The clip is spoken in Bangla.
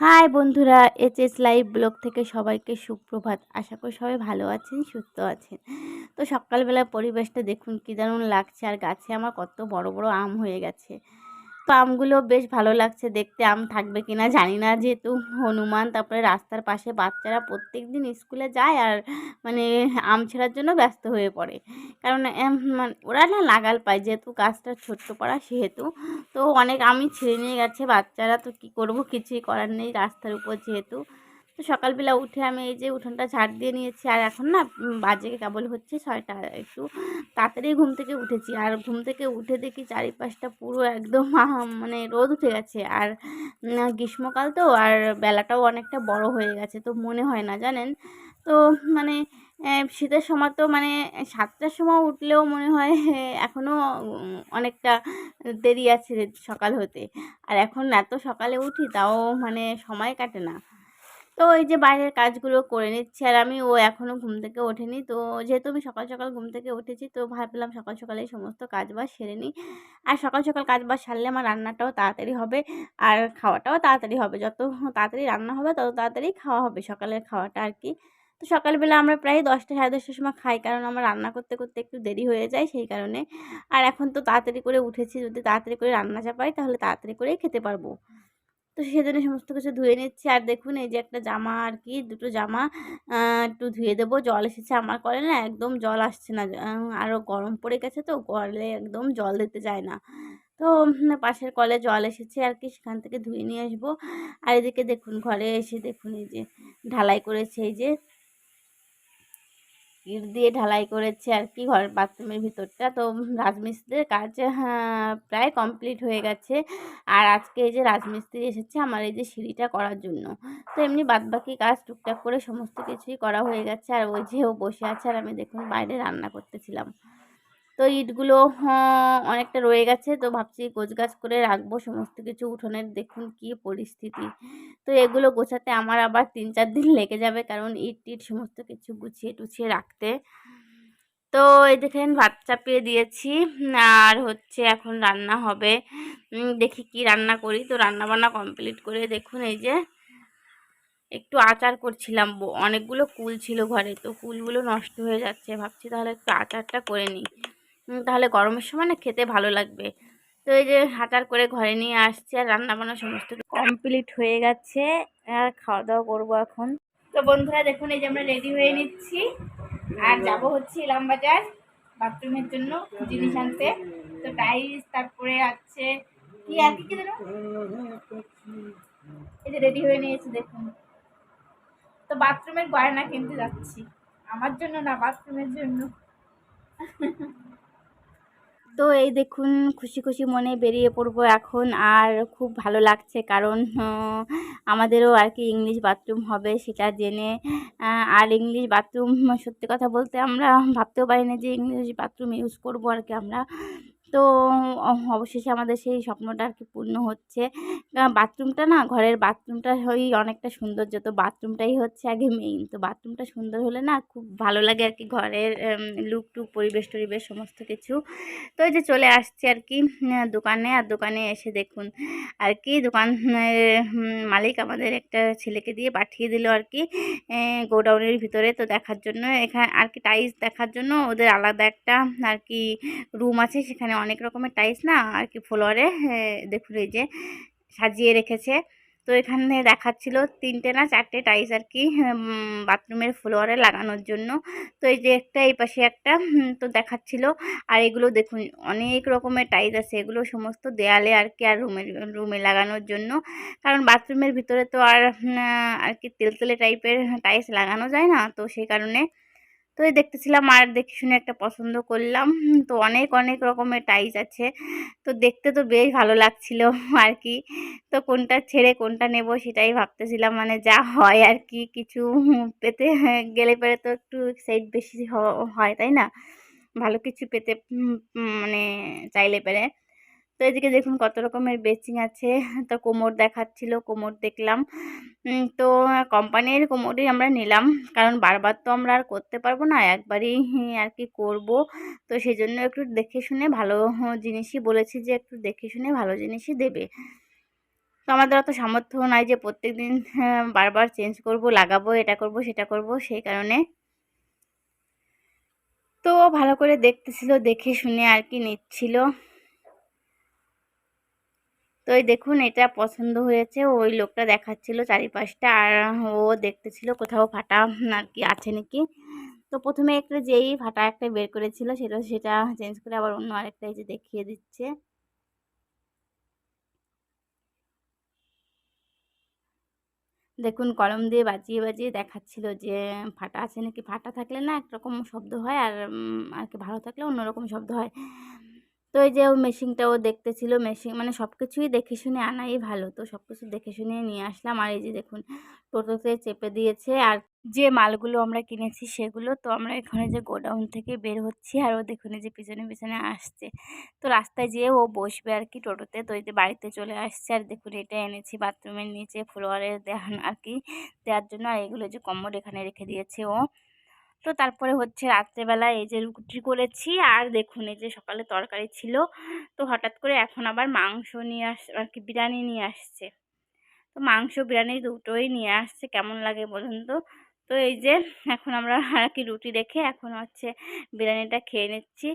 হাই বন্ধুরা এইচএস লাইভ ব্লগ থেকে সবাইকে সুপ্রভাত। আশা করি সবাই ভালো আছেন, সুস্থ আছেন। তো সকালবেলা পরিবেশটা দেখুন কী দারুণ লাগছে, আর গাছে আমার কত বড় বড় আম হয়ে গেছে। তো আমগুলো বেশ ভালো লাগছে দেখতে, আম থাকবে কিনা জানি না। যেহেতু হনুমান, তারপরে রাস্তার পাশে বাচ্চারা প্রত্যেক দিন স্কুলে যায় আর মানে আম ছেঁড়ার জন্য ব্যস্ত হয়ে পড়ে। কারণ মানে ওরা না লাগাল পায়, যেহেতু গাছটা ছোট্ট পড়া সেহেতু। তো অনেক আমি ছিঁড়ে নিয়ে গেছে বাচ্চারা, তো কি করব? কিছুই করার নেই রাস্তার উপর যেহেতু। তো সকালবেলা উঠে আমি এই যে উঠোনটা ঝাড় দিয়ে নিয়েছি, আর এখন না বাজে কেবল হচ্ছে ছয়টা। একটু তাড়াতাড়ি ঘুম থেকে উঠেছি, আর ঘুম থেকে উঠে দেখি চারিপাশটা পুরো একদম মানে রোদ উঠে গেছে। আর গ্রীষ্মকাল তো, আর বেলাটাও অনেকটা বড় হয়ে গেছে, তো মনে হয় না, জানেন? তো মানে শীতের সময় তো মানে সাতটার সময় উঠলেও মনে হয় এখনও অনেকটা দেরি আছে সকাল হতে। আর এখন এত সকালে উঠি, তাও মানে সময় কাটে না। তো ওই যে বাইরের কাজগুলো করে নিচ্ছি আর আমি ও এখনও ঘুম থেকে ওঠেনি। তো যেহেতু আমি সকাল সকাল ঘুম থেকে উঠেছি, তো ভাবলাম সকাল, সকালে এই সমস্ত কাজবাজ সেরে নিই। আর সকাল সকাল কাজ কাজবাজ সারলে আমার রান্নাটাও তাড়াতাড়ি হবে আর খাওয়াটাও তাড়াতাড়ি হবে। যত তাড়াতাড়ি রান্না হবে, তত তাড়াতাড়ি খাওয়া হবে সকালের খাওয়াটা আর কি। তো সকালবেলা আমরা প্রায় দশটা, সাড়ে দশটার সময় খাই কারণ আমার রান্না করতে করতে একটু দেরি হয়ে যায় সেই কারণে। আর এখন তো তাড়াতাড়ি করে উঠেছি, যদি তাড়াতাড়ি করে রান্না চাপাই তাহলে তাড়াতাড়ি করেই খেতে পারব। তো সেজন্য সমস্ত কিছু ধুয়ে নিচ্ছি। আর দেখুন, এই যে একটা জামা আর কি, দুটো জামা একটু ধুয়ে দেবো। জল এসেছে আমার কলে না, একদম জল আসছে না। আরও গরম পড়ে গেছে তো, কলে একদম জল দিতে যায় না। তো পাশের কলে জল এসেছে আর কি, সেখান থেকে ধুয়ে নিয়ে আসব। আর এদিকে দেখুন, ঘরে এসে দেখুন, এই যে ঢালাই করেছে, এই যে ইট দিয়ে ঢালাই করেছে আর কি ঘর বাথরুমের ভিতরটা। তো রাজমিস্ত্রির কাজ হ্যাঁ, প্রায় কমপ্লিট হয়ে গেছে। আর আজকে এই যে রাজমিস্ত্রি এসেছে আমার এই যে সিঁড়িটা করার জন্য। তো এমনি বাদবাকি কাজ টুকটাক করে সমস্ত কিছুই করা হয়ে গেছে। আর ওই যে ও বসে আছে আর আমি দেখুন বাইরে রান্না করতেছিলাম। তো ইটগুলো হ্যাঁ, অনেকটা রয়ে গেছে। তো ভাবছি গোছগাছ করে রাখব। সমস্ত কিছু উঠোনের দেখুন কি পরিস্থিতি। তো এগুলো গোছাতে আমার আবার তিন চার দিন লেগে যাবে কারণ ইট টিট সমস্ত কিছু গুছিয়ে টুছিয়ে রাখতে। তো এই দেখেন ভাত চাপিয়ে দিয়েছি। আর হচ্ছে এখন রান্না হবে। দেখি কি রান্না করি। তো রান্না বান্না কমপ্লিট করে দেখুন এই যে একটু আচার করছিলাম। অনেকগুলো কুল ছিল ঘরে। তো কুলগুলো নষ্ট হয়ে যাচ্ছে। ভাবছি তাহলে একটু আচারটা করে নিই। তাহলে গরমের সময় না খেতে ভালো লাগবে। তো এই যে আচার করে ঘরে নিয়ে আসছি আর রান্না বান্না সমস্ত কমপ্লিট হয়ে গেছে। আর খাওয়া দাওয়া করব এখন। তো বন্ধুরা, দেখুন, এই যে আমরা রেডি হয়ে নিচ্ছি। আর যাব হচ্ছে ইলামবাজার বাথরুমের জন্য জিনিস আনতে। তো টাইস তারপরে আছে কি আর কি যেন? এই যে রেডি হয়ে নিয়েছি, দেখুন। তো বাথরুমের গয়না কিনতে যাচ্ছি। আমার জন্য না বাথরুমের জন্য। তো এই দেখুন, খুশি খুশি মনে বেরিয়ে পড়ব এখন। আর খুব ভালো লাগছে কারণ আমাদেরও আর কি ইংলিশ বাথরুম হবে সেটা জেনে। আর ইংলিশ বাথরুম, সত্যি কথা বলতে আমরা ভাবতেও পারি না যে ইংলিশ বাথরুম ইউজ করব আর কি আমরা। তো অবশেষে আমাদের সেই স্বপ্নটা আর কি পূর্ণ হচ্ছে। বাথরুমটা না, ঘরের বাথরুমটা ওই অনেকটা সৌন্দর্য। তো বাথরুমটাই হচ্ছে আগে মেইন তো বাথরুমটা সুন্দর হলে না খুব ভালো লাগে আর কি ঘরের লুক টুক, পরিবেশ টরিবেশ, সমস্ত কিছু। তো এই যে চলে আসছি আর কি দোকানে। আর দোকানে এসে দেখুন আর কি দোকানের মালিক আমাদের একটা ছেলেকে দিয়ে পাঠিয়ে দিল আর কি গোডাউনের ভিতরে। তো দেখার জন্য এখানে আর কি টাইলস দেখার জন্য ওদের আলাদা একটা আর কি রুম আছে। সেখানে অনেক রকমের টাইলস না আর কি ফ্লোরে দেখুন এই যে সাজিয়ে রেখেছে। তো এখানে দেখাচ্ছিল তিনটে না চারটে টাইলস আর কি বাথরুমের ফ্লোরে লাগানোর জন্য। তো এই যে একটা এই পাশে একটা তো দেখাচ্ছিল। আর এগুলো দেখুন অনেক রকমের টাইলস আছে, এগুলো সমস্ত দেয়ালে আর কি আর রুমের রুমে লাগানোর জন্য। কারণ বাথরুমের ভিতরে তো আর আর কি তেলতেলে টাইপের টাইলস লাগানো যায় না। তো সেই কারণে তো এই দেখতেছিলাম আর দেখে শুনে একটা পছন্দ করলাম। তো অনেক অনেক রকমের টাইলস আছে। তো দেখতে তো বেশ ভালো লাগছিল আর কি। তো কোনটা ছেড়ে কোনটা নেব সেটাই ভাবতেছিলাম। মানে যা হয় আর কি, কিছু পেতে গেলে পরে তো একটু এক্সাইট বেশি হয়, তাই না? ভালো কিছু পেতে মানে চাইলে পেরে। তো এদিকে দেখুন কত রকমের বেচিং আছে। তো কোমর দেখাচ্ছিল কোমর দেখলাম। তো কোম্পানির কোমরই আমরা নিলাম। কারণ বারবার তো আমরা আর করতে পারব না একবারই আর কি করব। তো সেই জন্য একটু দেখে শুনে ভালো জিনিসই বলেছি যে একটু দেখে শুনে ভালো জিনিসই দেবে। তো আমাদের অত সামর্থ্য নাই যে প্রত্যেক দিন হ্যাঁ, বারবার চেঞ্জ করব লাগাবো এটা করব সেটা করব সেই কারণে। তো ভালো করে দেখতেছিল দেখে শুনে আর কি নিচ্ছিল। তো এই দেখুন, এটা পছন্দ হয়েছে। ওই লোকটা দেখাচ্ছিল চারিপাশটা আর ও দেখতেছিল কোথাও ফাটা আর কি আছে নাকি। তো প্রথমে একটা যেই ফাটা একটা বের করেছিল, সেটা সেটা চেঞ্জ করে আবার অন্য আরেকটা এই যে দেখিয়ে দিচ্ছে। দেখুন, কলম দিয়ে বাজিয়ে বাজিয়ে দেখাচ্ছিল যে ফাটা আছে নাকি। ফাটা থাকলে না একরকম শব্দ হয় আর আর কি ভালো থাকলে অন্যরকম শব্দ হয়। তো এই যে ও মেশিনটাও দেখতেছিল, মেশিন মানে সব কিছুই দেখে শুনে আনাই ভালো। তো সব কিছু দেখে শুনে নিয়ে আসলাম। আর এই যে দেখুন, টোটোতে চেপে দিয়েছে। আর যে মালগুলো আমরা কিনেছি সেগুলো, তো আমরা এখানে যে গোডাউন থেকে বের হচ্ছি আর ও দেখুন যে পিছনে পিছনে আসছে। তো রাস্তায় যেয়ে ও বসবে আর কি টোটোতে। তো এই যে বাড়িতে চলে আসছে আর দেখুন, এটা এনেছি বাথরুমের নিচে, ফ্লোয়ারের দেখান আর কি দেওয়ার জন্য। আর এগুলো যে কম্মোড এখানে রেখে দিয়েছে ও। তো তারপরে হচ্ছে রাত্রেবেলা এই যে রুটি করেছি আর দেখুন এই যে সকালে তরকারি ছিল, তো হঠাৎ করে এখন আবার মাংস নিয়ে আস, আর কি বিরিয়ানি নিয়ে আসছে। তো মাংস, বিরিয়ানি দুটোই নিয়ে আসছে, কেমন লাগে বলুন তো? তো এই যে এখন আমরা আর কি রুটি রেখে এখন হচ্ছে বিরিয়ানিটা খেয়ে নিচ্ছি।